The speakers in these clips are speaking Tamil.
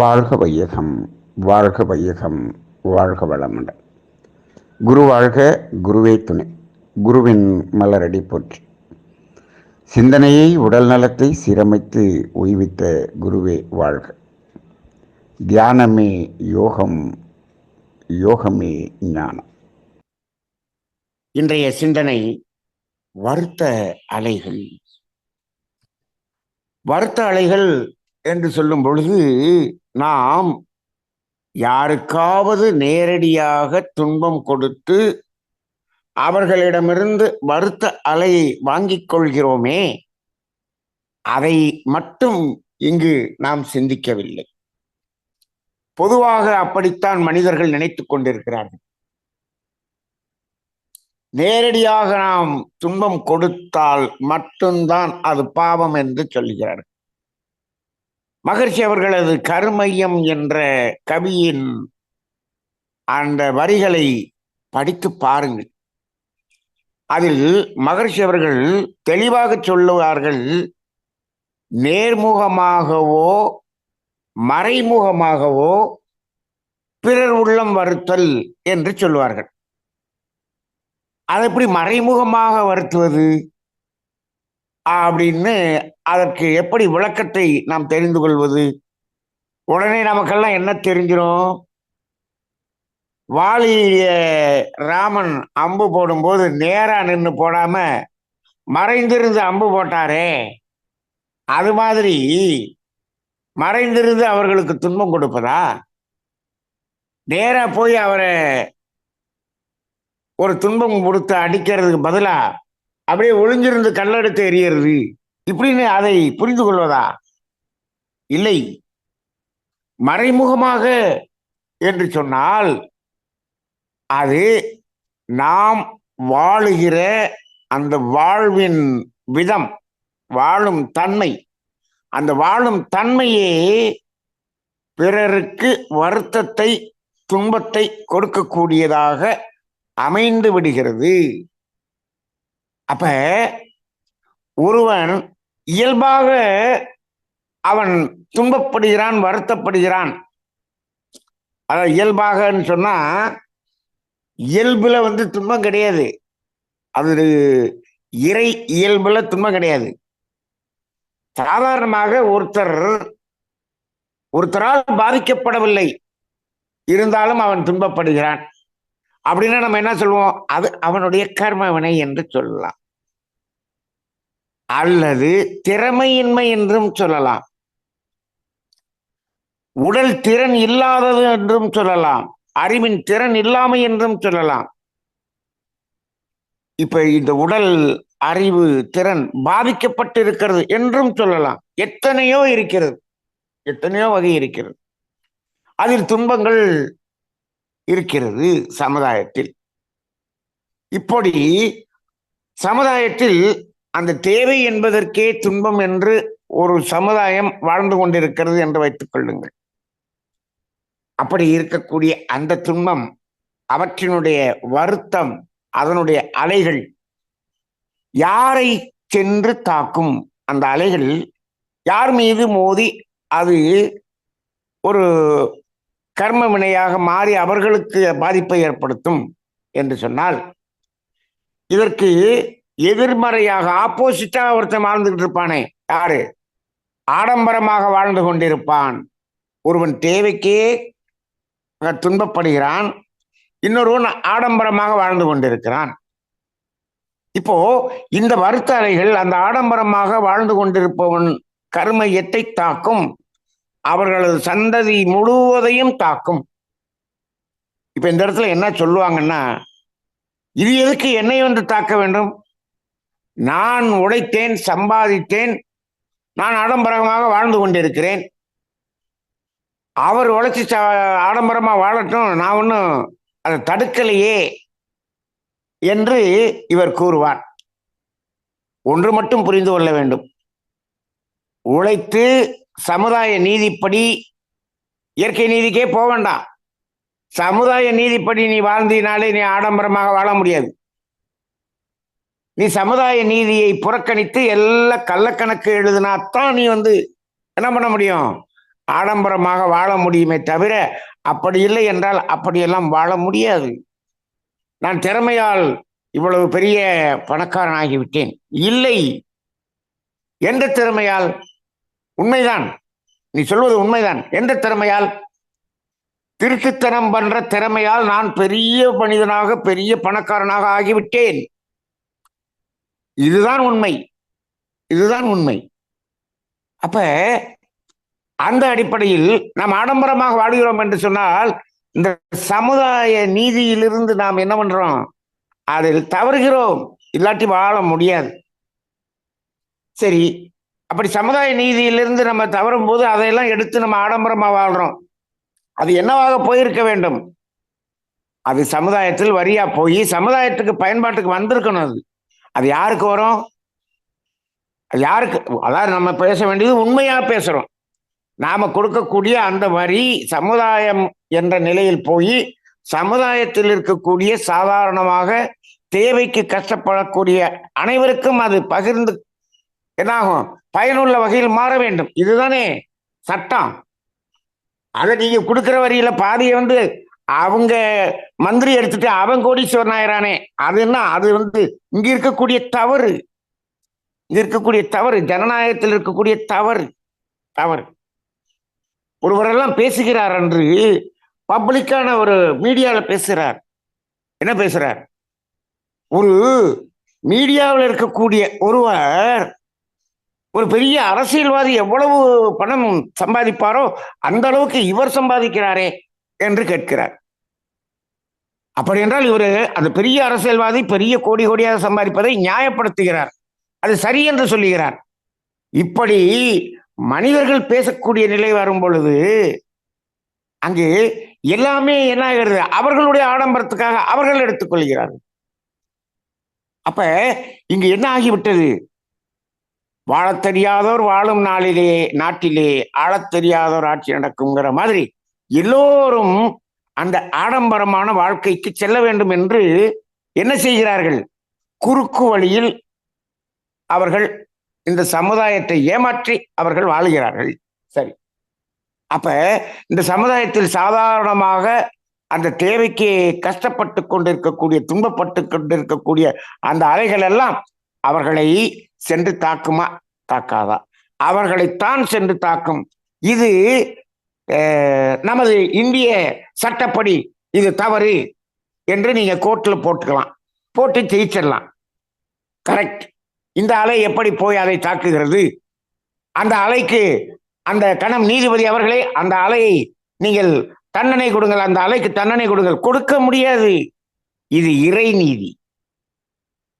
வாழ்க வையகம் வாழ்க வையகம் வாழ்க வளமுடன். குரு வாழ்க குருவே துணை. குருவின் மலரடி போற்றி. சிந்தனையை உடல் நலத்தை சீரமைத்து ஓய்வித்த குருவே வாழ்க. தியானமே யோகம் யோகமே ஞானம். இன்றைய சிந்தனை வருத்த அலைகள். வருத்த அலைகள் என்று சொல்லும் பொழுது நாம் யாருக்காவது நேரடியாக துன்பம் கொடுத்து அவர்களிடமிருந்து வருத்த அலையை வாங்கிக் கொள்கிறோமே அதை மட்டும் இங்கு நாம் சிந்திக்கவில்லை. பொதுவாக அப்படித்தான் மனிதர்கள் நினைத்துக் கொண்டிருக்கிறார்கள். நேரடியாக நாம் துன்பம் கொடுத்தால் மட்டும்தான் அது பாவம் என்று சொல்கிறார்கள். மகர்ஷி அவர்களது கருமையம் என்ற கவியின் அந்த வரிகளை படித்து பாருங்கள். அதில் மகர்ஷி அவர்கள் தெளிவாக சொல்லுவார்கள் நேர்முகமாகவோ மறைமுகமாகவோ பிறர் உள்ளம் வருத்தல் என்று சொல்லுவார்கள் அதை எப்படி மறைமுகமாக வருத்துவது? அப்படின்னு அதற்கு எப்படி விளக்கத்தை நாம் தெரிந்து கொள்வது? உடனே நமக்கெல்லாம் என்ன தெரிஞ்சிடும் வாலிய ராமன் அம்பு போடும்போது நேராக நின்று போடாம மறைந்திருந்து அம்பு போட்டாரே. அது மாதிரி மறைந்திருந்து அவர்களுக்கு துன்பம் கொடுப்பதா? நேராக போய் அவரை ஒரு துன்பம் கொடுத்து அடிக்கிறதுக்கு பதிலாக அப்படியே ஒளிஞ்சிருந்து கல்லெடுத்து எரியறது இப்படின்னு அதை புரிந்து கொள்வதா? இல்லை. மறைமுகமாக என்று சொன்னால் அது நாம் வாழுகிற அந்த வாழ்வின் விதம் வாழும் தன்மை. அந்த வாழும் தன்மையே பிறருக்கு வருத்தத்தை துன்பத்தை கொடுக்கக்கூடியதாக அமைந்து விடுகிறது. அப்ப ஒருவன் இயல்பாக அவன் துன்பப்படுகிறான் வருத்தப்படுகிறான். அதாவது இயல்பாகன்னு சொன்னா இயல்புல வந்து துன்பம் கிடையாது. அது இறை இயல்புல துன்பம் கிடையாது. சாதாரணமாக ஒருத்தர் ஒருத்தரால் பாதிக்கப்படவில்லை. இருந்தாலும் அவன் துன்பப்படுகிறான். அப்படின்னா நம்ம என்ன சொல்லுவோம் அது அவனுடைய கர்ம வினை என்று சொல்லலாம். அல்லது திறமையின்மை என்றும் சொல்லலாம். உடல் திறன் இல்லாதது என்றும் சொல்லலாம். அறிவின் திறன் இல்லாமை என்றும் சொல்லலாம். இப்ப இந்த உடல் அறிவு திறன் பாதிக்கப்பட்டு இருக்கிறது என்றும் சொல்லலாம். எத்தனையோ இருக்கிறது. எத்தனையோ வகை இருக்கிறது. அதில் துன்பங்கள் இருக்கிறது சமுதாயத்தில். இப்படி சமுதாயத்தில் அந்த தேவை என்பதற்கே துன்பம் என்று ஒரு சமுதாயம் வாழ்ந்து கொண்டிருக்கிறது என்று வைத்துக் கொள்ளுங்கள். அப்படி இருக்கக்கூடிய அந்த துன்பம் அவற்றினுடைய வருத்தம் அதனுடைய அலைகள் யாரை சென்று தாக்கும்? அந்த அலைகள் யார் மீது மோதி அது ஒரு கர்ம வினையாக மாறி அவர்களுக்கு பாதிப்பை ஏற்படுத்தும் என்று சொன்னால் இதற்கு எதிர்மறையாக ஆப்போசிட்டாக ஒருத்தன் வாழ்ந்துகிட்டு இருப்பானே. யாரு? ஆடம்பரமாக வாழ்ந்து கொண்டிருப்பான். ஒருவன் தேவைக்கே துன்பப்படுகிறான். இன்னொருவன் ஆடம்பரமாக வாழ்ந்து கொண்டிருக்கிறான். இப்போ இந்த வருத்தறைகள் அந்த ஆடம்பரமாக வாழ்ந்து கொண்டிருப்பவன் கர்ம எத்தை தாக்கும். அவர்களது சந்ததி முழுவதையும் தாக்கும். இப்ப இந்த இடத்துல என்ன சொல்லுவாங்கன்னா இது எதுக்கு என்னை வந்து தாக்க வேண்டும்? நான் உழைத்தேன் சம்பாதித்தேன் நான் ஆடம்பரமாக வாழ்ந்து கொண்டிருக்கிறேன். அவர் உழைச்சி ஆடம்பரமாக வாழட்டும் நான் ஒன்றும் அதை தடுக்கலையே என்று இவர் கூறுவார். ஒன்று மட்டும் புரிந்து கொள்ள வேண்டும். உழைத்து சமுதாய நீதிப்படி இயற்கை நீதிக்கே போக வேண்டாம். சமுதாய நீதிப்படி நீ வாழ்ந்தினாலே நீ ஆடம்பரமாக வாழ முடியாது. நீ சமுதாய நீதியை புறக்கணித்து எல்லா கள்ளக்கணக்கு எழுதினாத்தான் நீ வந்து என்ன பண்ண முடியும்? ஆடம்பரமாக வாழ முடியுமே தவிர அப்படி இல்லை என்றால் அப்படியெல்லாம் வாழ முடியாது. நான் திறமையால் இவ்வளவு பெரிய பணக்காரன் ஆகிவிட்டேன் இல்லை. எந்த திறமையால்? உண்மைதான். நீ சொல்வது உண்மைதான். எந்த திறமையால்? திருட்டுத்தனம் பண்ற திறமையால் நான் பெரிய மனிதனாக பெரிய பணக்காரனாக ஆகிவிட்டேன். இதுதான் உண்மை. இதுதான் உண்மை. அப்ப அந்த அடிப்படையில் நாம் ஆடம்பரமாக வாழ்கிறோம் என்று சொன்னால் இந்த சமுதாய நீதியிலிருந்து நாம் என்ன பண்றோம்? அதில் தவறுகிறோம். இல்லாட்டி வாழ முடியாது. சரி அப்படி சமுதாய நீதியிலிருந்து நம்ம தவறும் போது அதையெல்லாம் எடுத்து நம்ம ஆடம்பரமா வாழ்றோம். அது என்னவாக போயிருக்க வேண்டும்? அது சமுதாயத்தில் வரியா போய் சமுதாயத்துக்கு பயன்பாட்டுக்கு வந்திருக்கணும் அது. அது யாருக்கு வரும்? அது யாருக்கு? அதாவது நம்ம பேச வேண்டியது உண்மையா பேசுறோம். நாம கொடுக்கக்கூடிய அந்த வரி சமுதாயம் என்ற நிலையில் போய் சமுதாயத்தில் இருக்கக்கூடிய சாதாரணமாக தேவைக்கு கஷ்டப்படக்கூடிய அனைவருக்கும் அது பகிர்ந்து என்னாகும்? பயனுள்ள வகையில் மாற வேண்டும். இதுதானே சட்டம். அதை நீங்க கொடுக்குற வரியில பாதியை வந்து அவங்க மந்திரி எடுத்துட்டு அவன் கோடீஸ்வரன் ஆயிரானே அது அது வந்து இங்க இருக்கக்கூடிய தவறு. இங்க இருக்கக்கூடிய தவறு. ஜனநாயகத்தில் இருக்கக்கூடிய தவறு. தவறு. ஒருவரெல்லாம் பேசுகிறார் என்று பப்ளிக்கான ஒரு மீடியாவில் பேசுகிறார் என்ன பேசுறார்? ஒரு மீடியாவில் இருக்கக்கூடிய ஒருவர் ஒரு பெரிய அரசியல்வாதி எவ்வளவு பணம் சம்பாதிப்பாரோ அந்த அளவுக்கு இவர் சம்பாதிக்கிறாரே என்று கேட்கிறார். அப்படி என்றால் இவர் அந்த பெரிய அரசியல்வாதி பெரிய கோடி கோடியாக சம்பாதிப்பதை நியாயப்படுத்துகிறார். அது சரி என்று சொல்லுகிறார். இப்படி மனிதர்கள் பேசக்கூடிய நிலை வரும் பொழுது அங்கு எல்லாமே என்ன ஆகிறது அவர்களுடைய ஆடம்பரத்துக்காக அவர்கள் எடுத்துக்கொள்கிறார்கள். அப்ப இங்கு என்ன ஆகிவிட்டது? வாழத் தெரியாதோர் வாழும் நாளிலே நாட்டிலே ஆளத் தெரியாதோர் ஆட்சி நடக்குங்கிற மாதிரி எல்லோரும் அந்த ஆடம்பரமான வாழ்க்கைக்கு செல்ல வேண்டும் என்று என்ன செய்கிறார்கள்? குறுக்கு வழியில் அவர்கள் இந்த சமுதாயத்தை ஏமாற்றி அவர்கள் வாழுகிறார்கள். சரி. அப்ப இந்த சமுதாயத்தில் சாதாரணமாக அந்த தேவைக்கு கஷ்டப்பட்டு கொண்டிருக்கக்கூடிய துன்பப்பட்டு கொண்டிருக்கக்கூடிய அந்த அலைகள் எல்லாம் அவர்களை சென்று தாக்குமா? தாக்காதா. அவர்களைத்தான் சென்று தாக்கும். இது நமது இந்திய சட்டப்படி இது தவறு என்று நீங்க கோர்ட்டில் போட்டுக்கலாம். போட்டு ஜெயிச்சிடலாம். கரெக்ட். இந்த அலை எப்படி போய் அதை தாக்குகிறது? அந்த அலைக்கு அந்த கணம் நீதிபதி அவர்களே அந்த அலையை நீங்கள் தண்டனை கொடுங்கள் அந்த அலைக்கு தண்டனை கொடுங்கள். கொடுக்க முடியாது. இது இறை நீதி.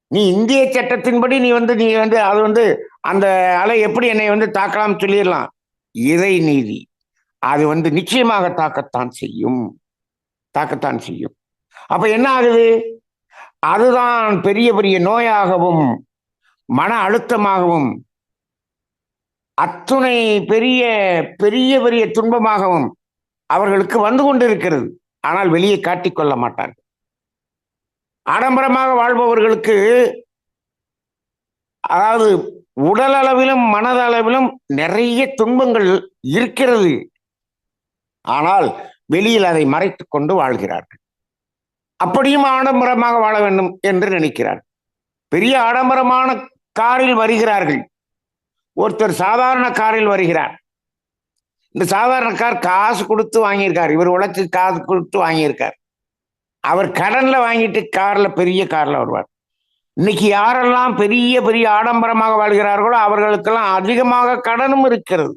நீ இந்திய சட்டத்தின்படி நீ வந்து நீ வந்து அது வந்து அந்த அலை எப்படி என்னை வந்து தாக்கலாம் சொல்லிடலாம். இறை நீதி. அது வந்து நிச்சயமாக தாக்கத்தான் செய்யும். தாக்கத்தான் செய்யும். அப்ப என்ன ஆகுது? அதுதான் பெரிய பெரிய நோயாகவும் மன அழுத்தமாகவும் அத்துணை பெரிய பெரிய பெரிய துன்பமாகவும் அவர்களுக்கு வந்து கொண்டிருக்கிறது. ஆனால் வெளியே காட்டிக்கொள்ள மாட்டார்கள். ஆடம்பரமாக வாழ்பவர்களுக்கு அதாவது உடல் அளவிலும் மனதளவிலும் நிறைய துன்பங்கள் இருக்கிறது. ஆனால் வெளியில் அதை மறைத்து கொண்டு வாழ்கிறார்கள். அப்படியும் ஆடம்பரமாக வாழ வேண்டும் என்று நினைக்கிறார். பெரிய ஆடம்பரமான காரில் வருகிறார்கள். ஒருத்தர் சாதாரண காரில் வருகிறார். இந்த சாதாரண கார் காசு கொடுத்து வாங்கியிருக்கார். இவர் உழைச்சி காசு கொடுத்து வாங்கியிருக்கார். அவர் கடன்ல வாங்கிட்டு கார்ல பெரிய கார்ல வருவார். இன்னைக்கு யாரெல்லாம் பெரிய பெரிய ஆடம்பரமாக வாழ்கிறார்களோ அவர்களுக்கெல்லாம் அதிகமாக கடனும் இருக்கிறது.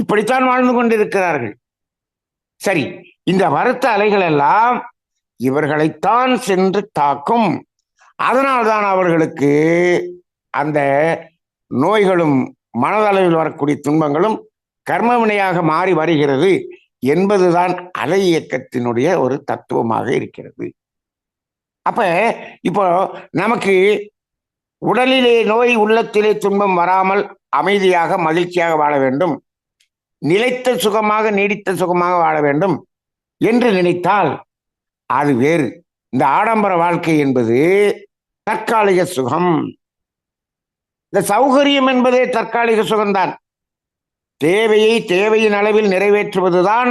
இப்படித்தான் வாழ்ந்து கொண்டிருக்கிறார்கள். சரி இந்த வருத்த அலைகள் எல்லாம் இவர்களைத்தான் சென்று தாக்கும். அதனால்தான் அவர்களுக்கு அந்த நோய்களும் மனதளவில் வரக்கூடிய துன்பங்களும் கர்மவினையாக மாறி வருகிறது என்பதுதான் அலை இயக்கத்தினுடைய ஒரு தத்துவமாக இருக்கிறது. அப்ப இப்போ நமக்கு உடலிலே நோய் உள்ளத்திலே துன்பம் வராமல் அமைதியாக மகிழ்ச்சியாக வாழ வேண்டும். நிலைத்த சுகமாக நீடித்த சுகமாக வாழ வேண்டும் என்று நினைத்தால் அது வேறு. இந்த ஆடம்பர வாழ்க்கை என்பது தற்காலிக சுகம். இந்த சௌகரியம் என்பதே தற்காலிக சுகம்தான். தேவையை தேவையின் அளவில் நிறைவேற்றுவதுதான்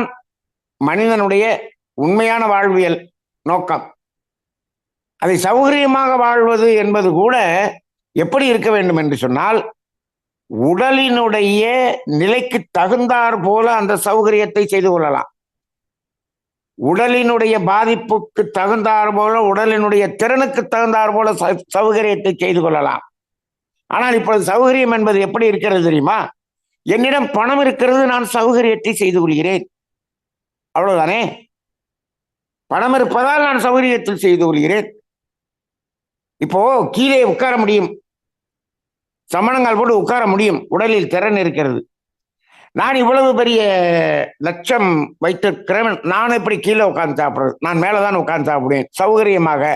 மனிதனுடைய உண்மையான வாழ்வியல் நோக்கம். அதை சௌகரியமாக வாழ்வது என்பது கூட எப்படி இருக்க வேண்டும் என்று சொன்னால் உடலினுடைய நிலைக்கு தகுந்தாற் போல அந்த சௌகரியத்தை செய்து கொள்ளலாம். உடலினுடைய பாதிப்புக்கு தகுந்தாற் போல உடலினுடைய திறனுக்கு தகுந்தாற் போல சௌகரியத்தை செய்து கொள்ளலாம். ஆனால் இப்பொழுது சௌகரியம் என்பது எப்படி இருக்கிறது தெரியுமா? என்னிடம் பணம் இருக்கிறது நான் சௌகரியத்தை செய்து கொள்கிறேன். அவ்வளவுதானே? பணம் இருப்பதால் நான் சௌகரியத்தில் செய்து கொள்கிறேன். இப்போ கீழே உட்கார முடியும். சமணங்கால் போட்டு உட்கார முடியும். உடலில் திறன் இருக்கிறது. நான் இவ்வளவு பெரிய லட்சம் வைத்திருக்கிறேன் நான் எப்படி கீழே உட்காந்து சாப்பிட்றது. நான் மேலே தான் உட்காந்து சாப்பிடுவேன். சௌகரியமாக.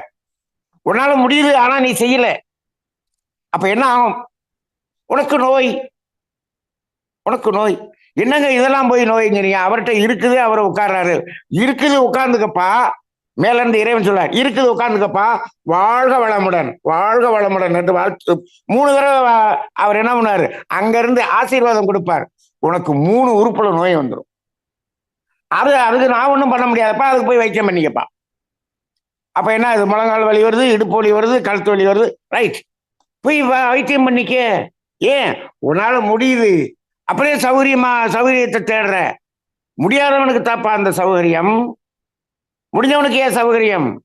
உன்னால முடியுது ஆனால் நீ செய்யல. அப்ப என்ன ஆகும்? உனக்கு நோய். உனக்கு நோய். என்னங்க இதெல்லாம் போய் நோய்ங்கிறீங்க? அவர்கிட்ட இருக்குது அவர் உட்கார்றாரு. இருக்குது உட்கார்ந்துக்கப்பா. மேல இருந்து இறைவன் சொல்றார் இருக்குது உட்காந்துக்கப்பா வாழ்க வளமுடன் வாழ்க வளமுடன் என்று வாழ்த்து. மூணு தடவை அவர் என்ன பண்ணாரு அங்க இருந்து ஆசீர்வாதம் கொடுப்பார். உனக்கு மூணு உறுப்புல நோய் வந்துடும் அது அதுக்கு நான் ஒன்றும் பண்ண முடியாதப்பா. அதுக்கு போய் வைத்தியம் பண்ணிக்கப்பா. அப்ப என்ன அது முழங்கால் வலி வருது இடுப்பு வலி வருது கழுத்து வலி வருது. ரைட் போய் வ- வைத்தியம் பண்ணிக்க. ஏன்? உன்னால முடியுது. அப்படியே சௌகரியமா சௌகரியத்தை தேடுற. முடியாதவனுக்கு தாப்பா அந்த சௌகரியம். முடிஞ்சவனுக்கு ஏன் சௌகரியம்?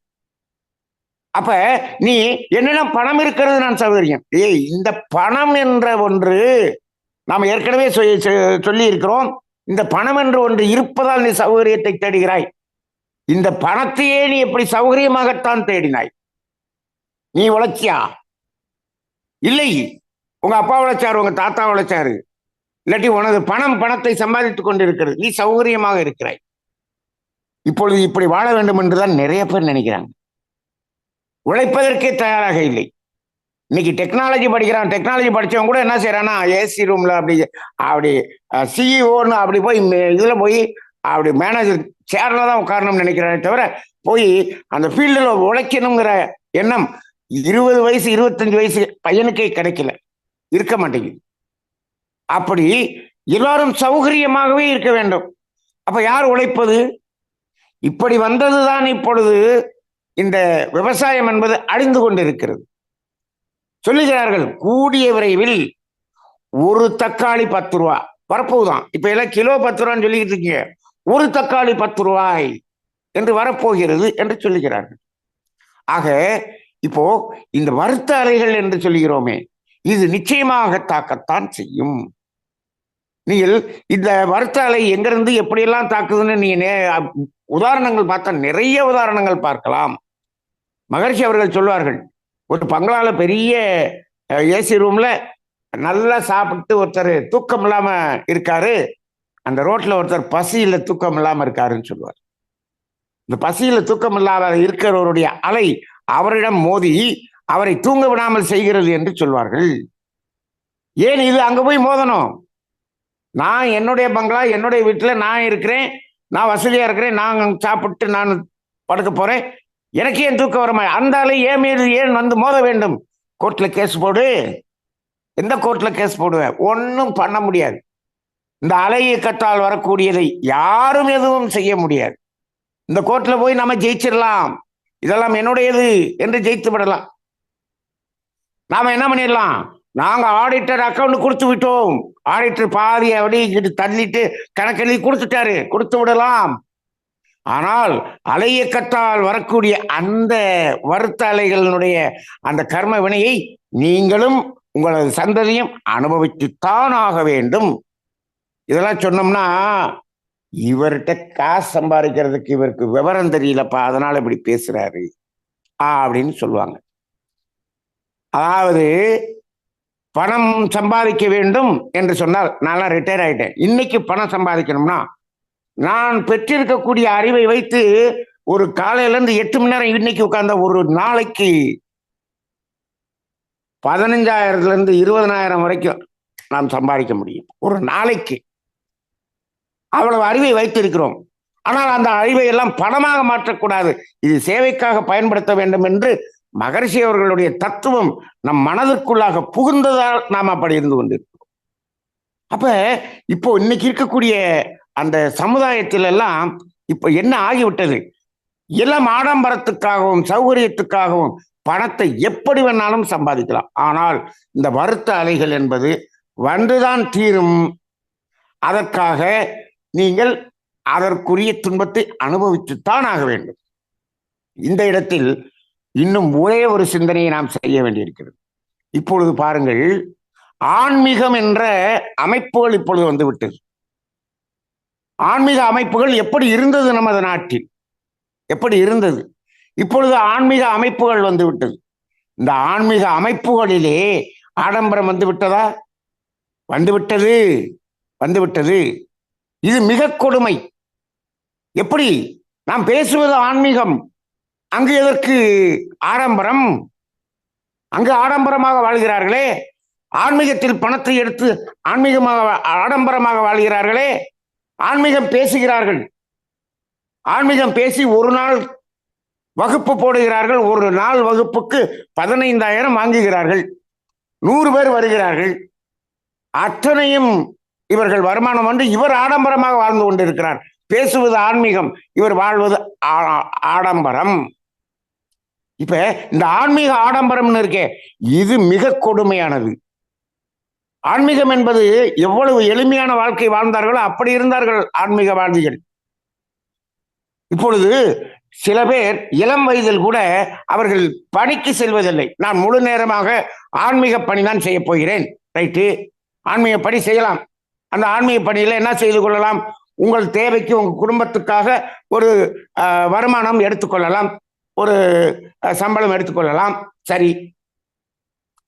அப்ப நீ என்னென்ன பணம் இருக்கிறது நான் சௌகரியம். ஏய் இந்த பணம் என்ற ஒன்று நாம் ஏற்கனவே சொ- சொ- சொல்லி இருக்கிறோம் இந்த பணம் என்று ஒன்று இருப்பதால் நீ சௌகரியத்தை தேடுகிறாய். இந்த பணத்தையே நீ எப்படி சௌகரியமாகத்தான் தேடினாய்? நீ உழைச்சியா? இல்லை. உங்க அப்பா உழைச்சாரு உங்க தாத்தா உழைச்சாரு. இல்லாட்டி உனது பணம் பணத்தை சம்பாதித்துக் கொண்டிருக்கிறது. நீ சௌகரியமாக இருக்கிறாய். இப்பொழுது இப்படி வாழ வேண்டும் என்றுதான் நிறைய பேர் நினைக்கிறாங்க. உழைப்பதற்கே தயாராக இல்லை. இன்னைக்கு டெக்னாலஜி படிக்கிறான் டெக்னாலஜி படிச்சவன் கூட என்ன செய்யறான்னா ஏசி ரூம்ல அப்படி அப்படி சிஇஓன்னு அப்படி போய் இதில் இதுல போய் அப்படி மேனேஜர் சேர்ல தான் உட்காரணும்னு நினைக்கிறானே தவிர போய் அந்த ஃபீல்டில் உழைக்கணுங்கிற எண்ணம் இருபது வயசு இருபத்தஞ்சு வயசு பையனுக்கே கிடைக்கல. இருக்க மாட்டேங்குது. அப்படி எல்லாரும் சௌகரியமாகவே இருக்க வேண்டும். அப்ப யார் உழைப்பது? இப்படி வந்ததுதான் இப்பொழுது இந்த விவசாயம் என்பது அழிந்து கொண்டிருக்கிறது. சொல்லுகிறார்கள் கூடிய விரைவில் ஒரு தக்காளி பத்து ரூபா. வரப்போகுதான். இப்ப எல்லாம் கிலோ பத்து ரூபான்னு சொல்லிக்கிட்டு இருக்கீங்க. ஒரு தக்காளி பத்து ரூபாய் என்று வரப்போகிறது என்று சொல்லுகிறார்கள். ஆக இப்போ இந்த வருத்த அறைகள் என்று சொல்கிறோமே இது நிச்சயமாக தாக்கத்தான் செய்யும். நீங்கள் இந்த வருத்த அலை எங்கிருந்து எப்படியெல்லாம் தாக்குதுன்னு நீங்க நே- உதாரணங்கள் பார்த்தா நிறைய உதாரணங்கள் பார்க்கலாம். மகர்ஷி அவர்கள் சொல்வார்கள் ஒரு பங்களால பெரிய ஏசி ரூம்ல நல்லா சாப்பிட்டு ஒருத்தர் தூக்கம் இல்லாம இருக்காரு அந்த ரோட்ல ஒருத்தர் பசியில தூக்கம் இல்லாம இருக்காருன்னு சொல்லுவார் இந்த பசியில தூக்கம் இல்லாத இருக்கிறவருடைய அலை அவரிடம் மோதி அவரை தூங்க விடாமல் செய்கிறது என்று சொல்வார்கள். ஏன் இது அங்க போய் மோதணும்? நான் என்னுடைய பங்களா என்னுடைய வீட்டில் நான் இருக்கிறேன் நான் வசதியாக இருக்கிறேன் நான் சாப்பிட்டு நான் படுக்க போகிறேன் எனக்கு ஏன் தூக்கம் வர அந்த அலை ஏன் மீது ஏன் வந்து மோத வேண்டும்? கோர்ட்டில் கேஸ் போடு. எந்த கோர்ட்டில் கேஸ் போடுவேன்? ஒன்றும் பண்ண முடியாது. இந்த அலை இயக்கத்தால் வரக்கூடியதை யாரும் எதுவும் செய்ய முடியாது. இந்த கோர்ட்டில் போய் நம்ம ஜெயிச்சிடலாம். இதெல்லாம் என்னுடையது என்று ஜெயித்து விடலாம். நாம் என்ன பண்ணிடலாம்? நாங்க ஆடிட்டர் அக்கவுண்ட் கொடுத்து விட்டோம். ஆடிட்டர் பாதி அப்படிங்கிட்டு தள்ளிட்டு கணக்கெழுதி கொடுத்துட்டாரு. கொடுத்து விடலாம். ஆனால் அலையக்கத்தால் வரக்கூடிய அந்த வருத்த அலைகளினுடைய அந்த கர்ம வினையை நீங்களும் உங்களது சந்ததியும் அனுபவித்துத்தான் ஆக வேண்டும். இதெல்லாம் சொன்னோம்னா இவர்கிட்ட காசு சம்பாதிக்கிறதுக்கு இவருக்கு விவரம் தெரியலப்பா அதனால இப்படி பேசுறாரு. அப்படின்னு சொல்லுவாங்க. அதாவது பணம் சம்பாதிக்க வேண்டும் என்று சொன்னால் நான்லாம் ரிட்டையர் ஆயிட்டேன். இன்னைக்கு பணம் சம்பாதிக்கணும்னா நான் பெற்றிருக்கக்கூடிய அறிவை வைத்து ஒரு காலையில இருந்து எட்டு மணி நேரம் இன்னைக்கு உட்கார்ந்த ஒரு நாளைக்கு பதினஞ்சாயிரத்துல இருந்து இருபதனாயிரம் வரைக்கும் நாம் சம்பாதிக்க முடியும். ஒரு நாளைக்கு. அவ்வளவு அறிவை வைத்திருக்கிறோம். ஆனால் அந்த அறிவை எல்லாம் பணமாக மாற்றக்கூடாது. இது சேவைக்காக பயன்படுத்த வேண்டும் என்று மகரிஷி அவர்களுடைய தத்துவம் நம் மனதிற்குள்ளாக புகுந்ததால் நாம் அப்படி இருந்து கொண்டிருக்கிறோம். அப்ப இப்போ இன்னைக்கு இருக்கக்கூடிய அந்த சமுதாயத்தில் எல்லாம் இப்ப என்ன ஆகிவிட்டது? எல்லாம் ஆடம்பரத்துக்காகவும் சௌகரியத்துக்காகவும் பணத்தை எப்படி வேணாலும் சம்பாதிக்கலாம். ஆனால் இந்த வருத்த அலைகள் என்பது வந்துதான் தீரும். அதற்காக நீங்கள் அதற்குரிய துன்பத்தை அனுபவித்துத்தான் ஆக வேண்டும். இந்த இடத்தில் இன்னும் ஒரே ஒரு சிந்தனையை நாம் செய்ய வேண்டியிருக்கிறது. இப்பொழுது பாருங்கள் ஆன்மீகம் என்ற அமைப்புகள் இப்பொழுது வந்துவிட்டது ஆன்மீக அமைப்புகள் எப்படி இருந்தது நமது நாட்டில்? எப்படி இருந்தது? இப்பொழுது ஆன்மீக அமைப்புகள் வந்துவிட்டது இந்த ஆன்மீக அமைப்புகளிலே ஆடம்பரம் வந்து விட்டதா? வந்துவிட்டது இது மிக கொடுமை. எப்படி? நாம் பேசுவது ஆன்மீகம். அங்கு எதற்கு ஆடம்பரம்? அங்கு ஆடம்பரமாக வாழ்கிறார்களே. ஆன்மீகத்தில் பணத்தை எடுத்து ஆன்மீகமாக ஆடம்பரமாக வாழ்கிறார்களே. ஆன்மீகம் பேசுகிறார்கள். ஆன்மீகம் பேசி ஒரு நாள் வகுப்பு போடுகிறார்கள். ஒரு நாள் வகுப்புக்கு பதினைந்தாயிரம் வாங்குகிறார்கள். நூறு பேர் வருகிறார்கள். அத்தனையும் இவர்கள் வருமானம் வந்து இவர் ஆடம்பரமாக வாழ்ந்து கொண்டிருக்கிறார். பேசுவது ஆன்மீகம் இவர் வாழ்வது ஆடம்பரம். இப்ப இந்த ஆன்மீக ஆடம்பரம்னு இருக்கே இது மிக கொடுமையானது. ஆன்மீகம் என்பது எவ்வளவு எளிமையான வாழ்க்கை வாழ்ந்தார்களோ அப்படி இருந்தார்கள் ஆன்மீகவாதிகள். இப்பொழுது சில பேர் இளம் வயதில் கூட அவர்கள் பணிக்கு செல்வதில்லை. நான் முழு நேரமாக ஆன்மீக பணி தான் செய்ய போகிறேன். ரைட்டு. ஆன்மீக பணி செய்யலாம். அந்த ஆன்மீக பணியில என்ன செய்து கொள்ளலாம்? உங்கள் தேவைக்கு உங்கள் குடும்பத்துக்காக ஒரு வருமானம் எடுத்துக்கொள்ளலாம் ஒரு சம்பளம் எடுத்துக்கொள்ளலாம். சரி.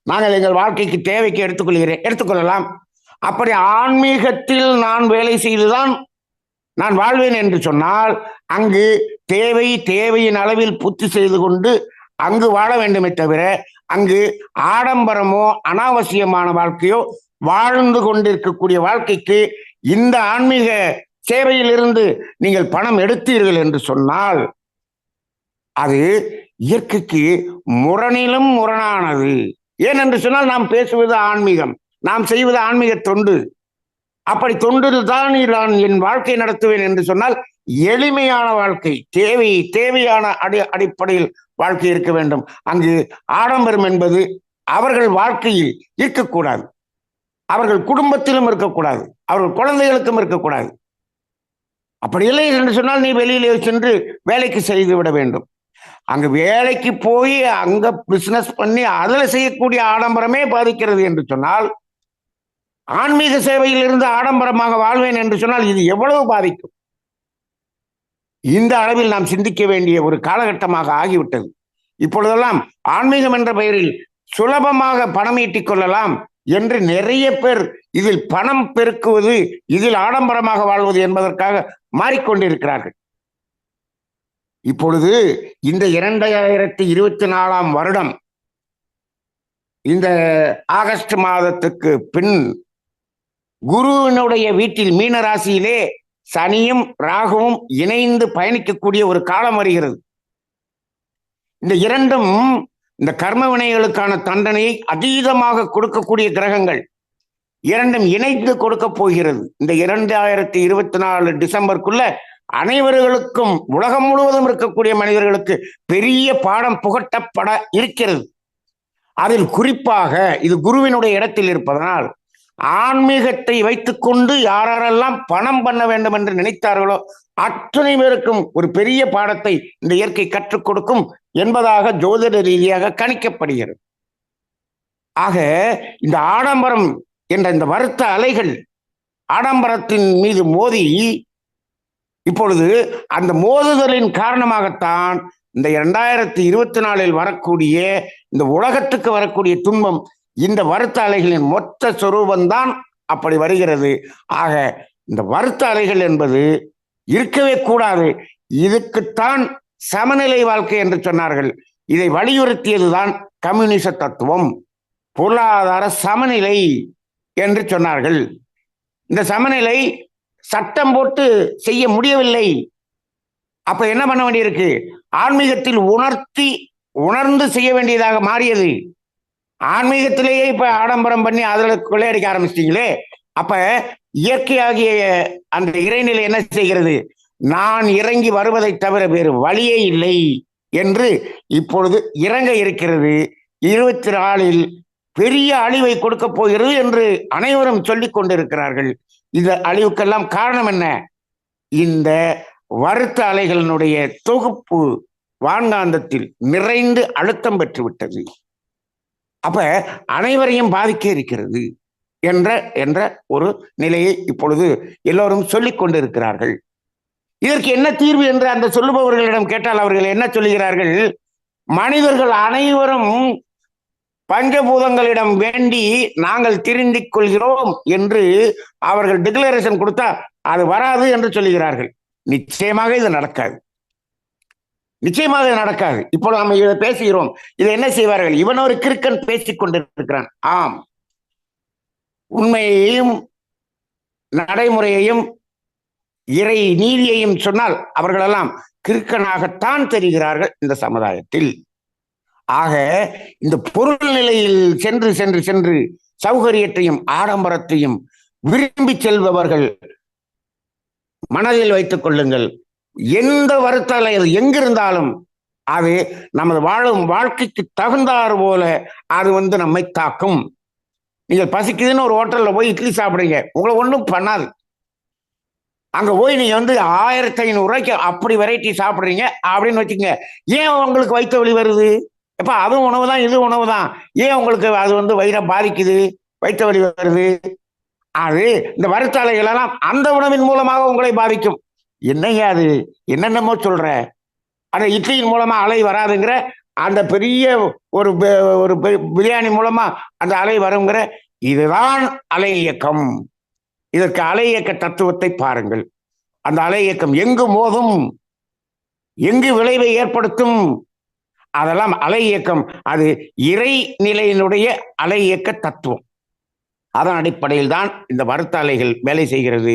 நாங்கள் எங்கள் வாழ்க்கைக்கு தேவைக்கு எடுத்துக்கொள்கிறேன் எடுத்துக்கொள்ளலாம். அப்படி ஆன்மீகத்தில் நான் வேலை செய்துதான் நான் வாழ்வேன் என்று சொன்னால் அங்கு தேவை தேவையின் அளவில் பூர்த்தி செய்து கொண்டு அங்கு வாழ வேண்டுமே தவிர அங்கு ஆடம்பரமோ அனாவசியமான வாழ்க்கையோ வாழ்ந்து கொண்டிருக்கக்கூடிய வாழ்க்கைக்கு இந்த ஆன்மீக சேவையிலிருந்து நீங்கள் பணம் எடுத்தீர்கள் என்று சொன்னால் அது இயற்கைக்கு முரணிலும் முரணானது. ஏனென்று சொன்னால் நாம் பேசுவது ஆன்மீகம். நாம் செய்வது ஆன்மீக தொண்டு. அப்படி தொண்டில் தான் நான் என் வாழ்க்கை நடத்துவேன் என்று சொன்னால் எளிமையான வாழ்க்கை தேவை தேவையான அடி அடிப்படையில் வாழ்க்கை இருக்க வேண்டும். அங்கு ஆடம்பரம் என்பது அவர்கள் வாழ்க்கையில் இருக்கக்கூடாது. அவர்கள் குடும்பத்திலும் இருக்கக்கூடாது. அவர்கள் குழந்தைகளுக்கும் இருக்கக்கூடாது. அப்படி இல்லை என்று சொன்னால் நீ வெளியிலே சென்று வேலைக்கு செய்து விட வேண்டும். அங்க வேலைக்கு போய் அங்க பிசினஸ் பண்ணி அதுல செய்யக்கூடிய ஆடம்பரமே பாதிக்கிறது என்று சொன்னால் ஆன்மீக சேவையில் இருந்து ஆடம்பரமாக வாழ்வேன் என்று சொன்னால் இது எவ்வளவு பாதிக்கும்? இந்த அளவில் நாம் சிந்திக்க வேண்டிய ஒரு காலகட்டமாக ஆகிவிட்டது. இப்பொழுதெல்லாம் ஆன்மீகம் என்ற பெயரில் சுலபமாக பணம் ஈட்டிக் கொள்ளலாம் என்று நிறைய பேர் இதில் பணம் பெருக்குவது இதில் ஆடம்பரமாக வாழ்வது என்பதற்காக மாறிக்கொண்டிருக்கிறார்கள். இப்பொழுது இந்த இரண்டாயிரத்தி இருபத்தி நாலாம் வருடம் இந்த ஆகஸ்ட் மாதத்துக்கு பின் குருவினுடைய வீட்டில் மீன ராசியிலே சனியும் ராகுவும் இணைந்து பயணிக்கக்கூடிய ஒரு காலம் வருகிறது. இந்த இரண்டும் இந்த கர்ம வினைகளுக்கான தண்டனையை அதீதமாக கொடுக்கக்கூடிய கிரகங்கள். இரண்டும் இணைந்து கொடுக்க போகிறது. இந்த இரண்டாயிரத்தி இருபத்தி நாலு டிசம்பருக்குள்ள அனைவர்களுக்கும் உலகம் முழுவதும் இருக்கக்கூடிய மனிதர்களுக்கு பெரிய பாடம் புகட்டப்பட இருக்கிறது. அதில் குறிப்பாக இது குருவினுடைய இடத்தில் இருப்பதனால் ஆன்மீகத்தை வைத்துக்கொண்டு யாரெல்லாம் பணம் பண்ண வேண்டும் என்று நினைத்தார்களோ அத்தனை பேருக்கும் ஒரு பெரிய பாடத்தை இந்த இயற்கை கற்றுக் கொடுக்கும் என்பதாக ஜோதிட ரீதியாக கணிக்கப்படுகிறது. ஆக இந்த ஆடம்பரம் என்ற இந்த வருத்த அலைகள் ஆடம்பரத்தின் மீது மோதி இப்பொழுது அந்த மோதுதலின் காரணமாகத்தான் இந்த இரண்டாயிரத்தி இருபத்தி நாலில் வரக்கூடிய இந்த உலகத்துக்கு வரக்கூடிய துன்பம் இந்த வருத்த அலைகளின் மொத்த சொரூபந்தான் அப்படி வருகிறது. ஆக இந்த வருத்த அலைகள் என்பது இருக்கவே கூடாது. இதுக்குத்தான் சமநிலை வாழ்க்கை என்று சொன்னார்கள். இதை வலியுறுத்தியதுதான் கம்யூனிச தத்துவம். பொருளாதார சமநிலை என்று சொன்னார்கள். இந்த சமநிலை சட்டம் போட்டு செய்ய முடியவில்லை. அப்ப என்ன பண்ண வேண்டியிருக்கு? ஆன்மீகத்தில் உணர்த்தி உணர்ந்து செய்ய வேண்டியதாக மாறியது. ஆன்மீகத்திலேயே இப்ப ஆடம்பரம் பண்ணி அதுல கொள்ளையடிக்க ஆரம்பிச்சிட்டீங்களே? அப்ப இயற்கையாகிய அந்த இறைநிலை என்ன செய்கிறது? நான் இறங்கி வருவதை தவிர வேறு வழியே இல்லை என்று இப்பொழுது இறங்க இருக்கிறது. இருபத்தி நாலில் பெரிய அழிவை கொடுக்க போகிறது என்று அனைவரும் சொல்லிக் கொண்டிருக்கிறார்கள். இந்த அழிவுக்கெல்லாம் காரணம் என்ன? இந்த வருத்த அலைகளினுடைய தொகுப்பு வான்காந்தத்தில் நிறைந்து அழுத்தம் பெற்றுவிட்டது. அப்ப அனைவரையும் பாதிக்க இருக்கிறது என்ற என்ற ஒரு நிலையை இப்பொழுது எல்லோரும் சொல்லிக் கொண்டிருக்கிறார்கள். இதற்கு என்ன தீர்வு என்று அந்த சொல்லுபவர்களிடம் கேட்டால் அவர்கள் என்ன சொல்லுகிறார்கள்? மனிதர்கள் அனைவரும் பஞ்சபூதங்களிடம் வேண்டி நாங்கள் திருந்திக் கொள்கிறோம் என்று அவர்கள் டிக்ளரேஷன் கொடுத்தா அது வராது என்று சொல்லுகிறார்கள். நிச்சயமாக இது நடக்காது. நிச்சயமாக இது நடக்காது. இப்போ நம்ம இதை பேசுகிறோம். இதை என்ன செய்வார்கள்? இவன் ஒரு கிறுக்கன் பேசிக் கொண்டிருக்கிறான். ஆம். உண்மையையும் நடைமுறையையும் இறை நீதியையும் சொன்னால் அவர்களெல்லாம் கிறுக்கனாகத்தான் தெரிகிறார்கள் இந்த சமுதாயத்தில். ஆக இந்த பொருள் நிலையில் சென்று சென்று சென்று சௌகரியத்தையும் ஆடம்பரத்தையும் விரும்பி செல்பவர்கள் மனதில் வைத்துக் கொள்ளுங்கள். எந்த வருத்தலையில் எங்கிருந்தாலும். அது நமது வாழும் வாழ்க்கைக்கு தகுந்தாறு போல அது வந்து நம்மை தாக்கும். நீங்கள் பசிக்குதுன்னு ஒரு ஹோட்டலில் போய் இட்லி சாப்பிடுறீங்க உங்களை ஒன்றும் பண்ணாது. அங்க போய் நீங்க வந்து ஆயிரத்தி ஐநூறு ரூபாய்க்கு அப்படி வெரைட்டி சாப்பிடுறீங்க அப்படின்னு வச்சுக்கோங்க. ஏன் உங்களுக்கு வயிற்று வலி வருது? எப்ப அதுவும் உணவு தான் இது உணவு தான் ஏன் உங்களுக்கு அது வந்து வயிறை பாதிக்குது? வயிற்று வலி வருது? அது இந்த வருத்தாலைகள் எல்லாம் அந்த உணவின் மூலமாக உங்களை பாதிக்கும். என்னையா அது? என்னென்னமோ சொல்ற. அந்த இட்லியின் மூலமா அலை வராதுங்கிற அந்த பெரிய ஒரு ஒரு பிரியாணி மூலமா அந்த அலை வருங்கிற இதுதான் அலை இயக்கம். இதற்கு அலை இயக்க தத்துவத்தை பாருங்கள். அந்த அலை இயக்கம் எங்கு மோதும்? எங்கு விளைவை ஏற்படுத்தும்? அதெல்லாம் அலை இயக்கம் அது இறை நிலையினுடைய அலை இயக்க தத்துவம். அதன் அடிப்படையில் தான் இந்த வருத்த அலைகள் வேலை செய்கிறது.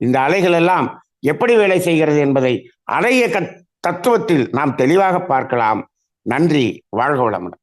இந்த அலைகள் எல்லாம் எப்படி வேலை செய்கிறது என்பதை அலை இயக்க தத்துவத்தில் நாம் தெளிவாக பார்க்கலாம். நன்றி வாழ்க வளமுடன்.